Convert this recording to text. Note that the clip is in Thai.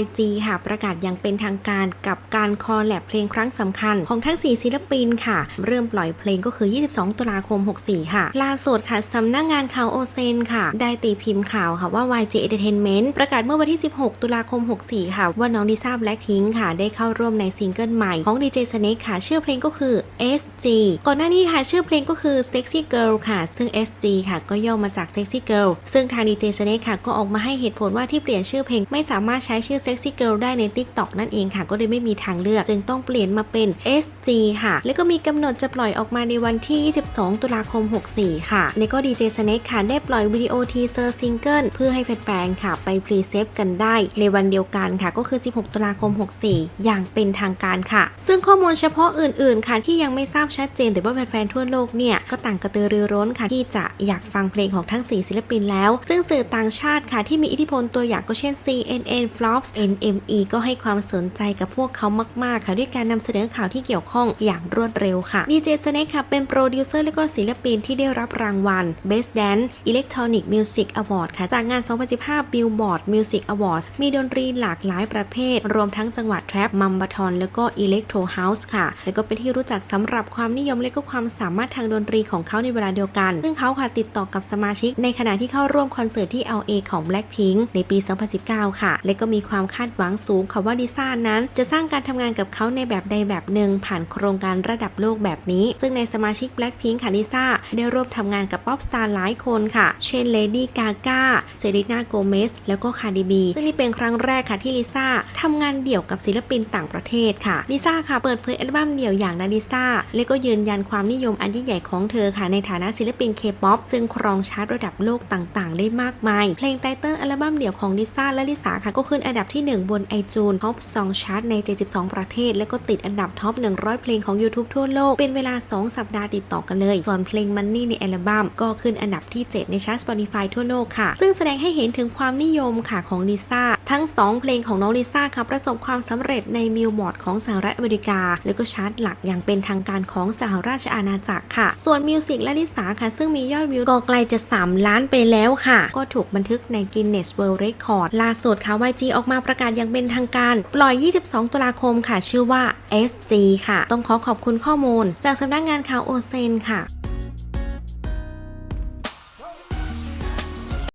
YG ค่ะประกาศอย่างเป็นทางการกับการคอลแลบเพลงครั้งสำคัญของทั้ง 4 ศิลปินค่ะ เริ่มปล่อยเพลงก็คือ 22 ตุลาคม 64 ค่ะ ล่าสุดค่ะสำนักงานข่าวโอเซนค่ะ ได้ตีพิมพ์ข่าวค่ะว่า YG Entertainment ประกาศเมื่อวันที่ 16 ตุลาคม 64 ค่ะ ว่าน้องดิซ่าแบล็คพิงค่ะ ได้เข้าร่วมในซิงเกิลใหม่ของ DJ Snake ค่ะ ชื่อเพลงก็คือ SG ก่อนหน้านี้ค่ะชื่อเพลงก็คือ Sexy Girl ค่ะ ซึ่ง SG ค่ะก็ย่อมาจาก Sexy Girl ซึ่งทาง DJ Snake ค่ะก็ออกมาให้เหตุผลว่าที่เปลี่ยนชื่อเพลงไม่สามารถใช้ชื่อ Sexy Girl ได้ใน TikTok นั่นเองค่ะ ก็เลยไม่มีทางเลือก จึงต้องเปลี่ยนมาเป็น SG ค่ะ แล้วก็มีกำหนดจะปล่อยออกมาในวันที่ 22 ตุลาคม 64 ค่ะแล้วก็ DJ Snake ค่ะได้ปล่อยวิดีโอทีเซอร์ซิงเกิลเพื่อให้แฟนๆค่ะ ไปพรีเซฟกันได้ ในวันเดียวกันค่ะ ก็คือ 16 ตุลาคม 64 อย่างเป็นทางการค่ะ ซึ่งข้อมูลเฉพาะอื่นๆ ค่ะที่ยังไม่ทราบชัดเจนแต่ว่าแฟนๆทั่วโลกเนี่ยก็ต่างกระตือรือร้นค่ะที่จะอยากฟังเพลงของทั้ง 4 ศิลปินแล้ว ซึ่งสื่อต่างชาติค่ะที่มีอิทธิพลตัวอย่างก็เช่น CNN Flops NME ก็ให้ความสนใจกับพวกเขามาก ๆ ค่ะ ด้วยการนำเสนอข่าวที่เกี่ยวข้องอย่างรวดเร็วค่ะ DJ Snake ค่ะ เป็นโปรดิวเซอร์และก็ศิลปินที่ได้รับรางวัล Best Dance Electronic Music Award ค่ะ จากงาน 2015 Billboard Music Awards มีดนตรีหลากหลายประเภท รวมทั้งจังหวะแทร็ปมัมบาทอนแล้วก็ Electro House ค่ะ แล้วก็เป็นที่รู้จักสำหรับความนิยมและก็ความสามารถทางดนตรีของเขาในเวลาเดียวกัน ซึ่งเขาค่ะติดต่อกับสมาชิก ในขณะที่เข้าร่วมคอนเสิร์ตที่ LA ของ Blackpink ในปี 2019 ค่ะ และก็มีความคาดหวังสูงค่ะว่าดิซ่านั้น จะสร้างการทำงานกับเขาในแบบใดแบบหนึ่ง ผ่านโครงการระดับโลกแบบนี้ ซึ่งในสมาชิก Blackpink ค่ะดิซ่าได้ร่วมทำงานกับป๊อปสตาร์หลายคนค่ะ เช่น Lady Gaga เซรีนาโกเมสแล้วก็คาร์ดิบี ซึ่งนี่เป็นครั้งแรกค่ะที่ลิซ่าทำงานเดี่ยวกับศิลปินต่างประเทศค่ะลิซ่าค่ะเปิดเผยอัลบั้มเดี่ยวอย่างนาดิซ่าและก็ยืนยันความนิยมอันยิ่งใหญ่ของเธอค่ะในฐานะศิลปินเคป๊อปซึ่งครองชาร์ตระดับโลกต่างๆ ได้มากมาย เพลงไตเติ้ลอัลบั้มเดี่ยวของลิซ่าและลิซ่าค่ะก็ขึ้นอันดับดับที่ 1 บนไอจูนท็อปซองชาร์ตใน 72 ประเทศ และก็ติดอันดับท็อป 100 เพลงของ YouTube ทั่วโลก เป็นเวลา 2 สัปดาห์ติดต่อกันเลย ส่วนเพลง Money ในอัลบั้มก็ขึ้นอันดับที่ 7 ในชาร์ต Spotify ทั่วโลกค่ะ ซึ่งแสดงให้เห็นถึงความนิยมค่ะของลิซ่า ทั้ง 2 เพลงของน้องลิซ่าค่ะประสบความสำเร็จในมิลบอร์ดของสหรัฐอเมริกา แล้วก็ชาร์ตหลักอย่างเป็นทางการของสหราชอาณาจักรค่ะ ส่วนมิวสิกและลิซ่าค่ะ ซึ่งมียอดวิวก็ไกลจะ 3 ล้านไปแล้วค่ะ ก็ถูกบันทึกใน Guinness World Record ล่าสุดค่ะ YG ออกมาประกาศอย่างเป็นทางการ ปล่อย 22 ตุลาคมค่ะ ชื่อว่า SG ค่ะ ต้องขอขอบคุณข้อมูล จากสำนักงานข่าวโอเซนค่ะ